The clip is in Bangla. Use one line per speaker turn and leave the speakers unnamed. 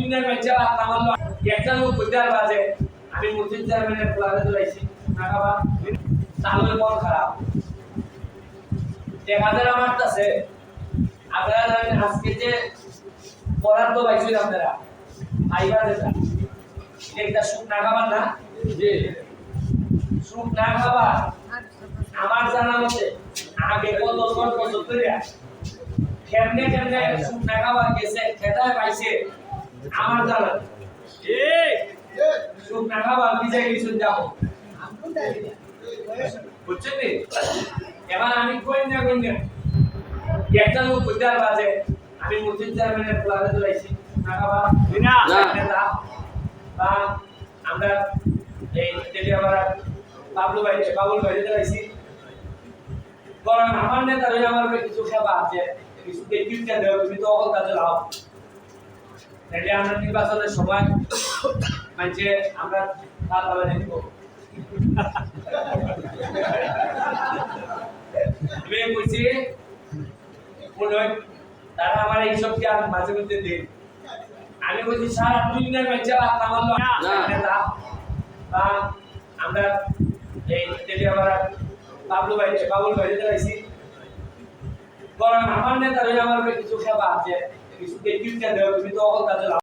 দুনিয়ার মেচা আত্মা মারলো একটা লোক বুঝতে পারছে আমি মসজিদ চেয়ারম্যানের প্লানে চলাইছি না খাবা চালের পর খারাপ। এক হাজার আমার কাছে আপনারা জানেন আজকে যে পড়ার তো পাইছেন আপনারা আইবার যেটা একটা সুখ না খাবার না? জি। সুখ না খাবার? আমার জানা মতে আগে কত বছর ধরে কেমনে কেমনে সুখ না খাবার গেছে খেতায় পাইছে। আমার জানা ঠিক সুখ না খাবার নিজে কিছু যাব। বুঝছেন নি? এবার আমি কই না কই না? একটা লোক বুঝতে পারছে আমি মসজিদ চেয়ারম্যানের প্লানে চলাইছি না খাবার
না।
নেতা বা আমরা এই যেটি আমরা বাবলু ভাই বাবুল ভাই চলাইছি কারণ আমার নেতা রয়ে আমার কিছু সেবা আছে। কিছু দেখতে দেও তুমি তো অকল কাজে লাও এটা আমরা নির্বাচনের সময় মানে আমরা তার দেখব। আমি বলছি তারা আমার এইসব জ্ঞান মাঝে মধ্যে দিন আমি বলছি সারা দুনিয়ার মেচা নেতা বা আমরা এই যেটি আমরা বাবলু ভাই বাবুল ভাই চাইছি কারণ আমার নেতা রয়ে আমার কিছু সেবা আছে। কিছু দেখতে দেও তুমি তো লাও